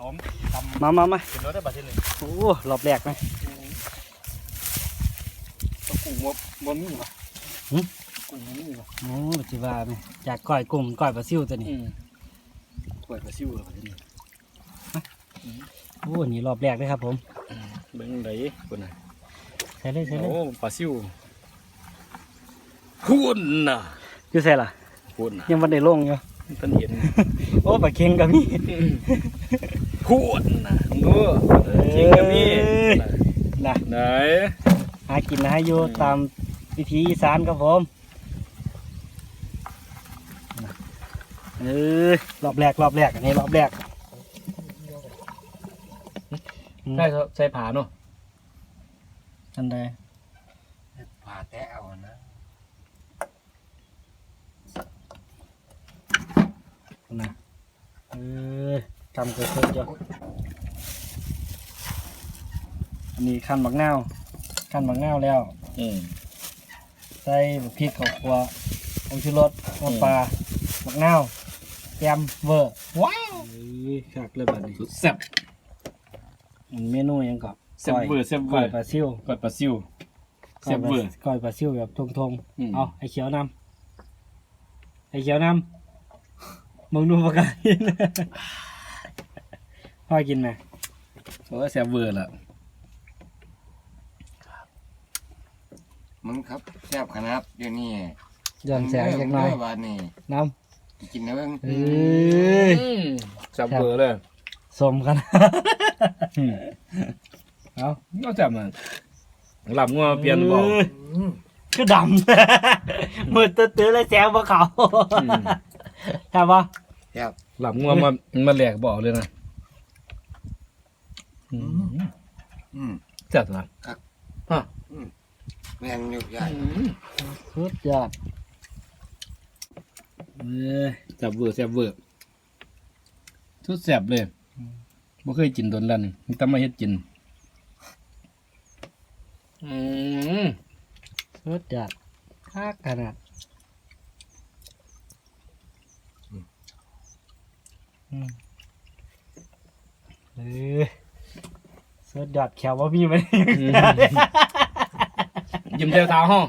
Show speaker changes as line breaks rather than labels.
หอมตำ
มามามา
เป็นรสได้บัดทีหนึ่ง
โอ้รอบแรกไหม
ตะกุ้งมดมดมีวะ
หึ
กุ้งมีวะ
โอ้จิว่าไหมจากก้อยกุ้งก้อยปลาซิวตัวนี้
อืมกล้วยปลาซิวบัดทีนี้
โอ้นี่รอบแรกเลยครับผม
เบิ่งไดคนน่ะ
ใส่เลยใส่เลย
โอ้ปลาซิวคุณน่ะ
อยู่ใส่ล่ะ
คุณน่ะ
ยังวันได้ลงอยู่
ท่านเห็น
โอ้ปลาเค็งกับมี
คุณน่ะงูจริงก็มีน่ะ
นะ
ไหน
หากินหาอยู่
อืม
ตามวิถีอีสานครับผมนะเออรอบแรกรอบแรกอันนี้รอบแรก
ได้ใส่ผ่าเนาะ
อันใด
ผ่าแตะเอานะ
นะเอ อทำเกิดๆจ้ะอันนี้ขั้นบักนาวขั้นบักนาวแล้ว
อืม
ใส่บักพริกข้าวคั่วผงชูรสน้ำปลาบักนาวแกมเวอร์ว้าวเอ้ยคักเลยบัดนี้
สุดแซ่บ
มันเมนูหยังก่อน
แซ่บเวอร์แซ่บเว
ก้
อ
อย
ร์
ปลาซิว
กดปลาซิวแซ่บเวอร์
ก้อยปลาซิวแบบทง
อืม
ๆเอาไอ้เขียวนำไอ้เขียวนำมึงดูประกาศกิน พ่อกินไหม
โอ้ยแซ่บเวอร์ละ
มึงครับแซ่บขนาดเดี๋ยวนี้
ย้อนแสงจักหน่อย
เด้บาดนี้
น้
กินนะเบิ่งำ
เอ้ย
อืมแซ่บเวอร์เลย
สมกัน
อืม
เอา
นอกจากมันหลับงัวเปลี่ยนบอก
เอ้ยคือดำ มืดตื้อๆเลยแซวบ่เขา
อืม
ใช่ปะ
แซ่บ
หลับงัวมามาแหลกบอกเลยนะ อืม
อืม
จัดละ
แม่นอยู่ใหญ่
สุดยอด
เอ้ยแซ่บเวอร์แซ่บเวอร์ทุดแซ่บเลยบ่เคยกินโดนแล้วนี่มีแต่มาเฮ็ดกิน อืม
สุดยอดคักขนาดอืมเออ สุดยอดแขวว่ามีไหม
ยิ้มเจ้าเท้าห้อง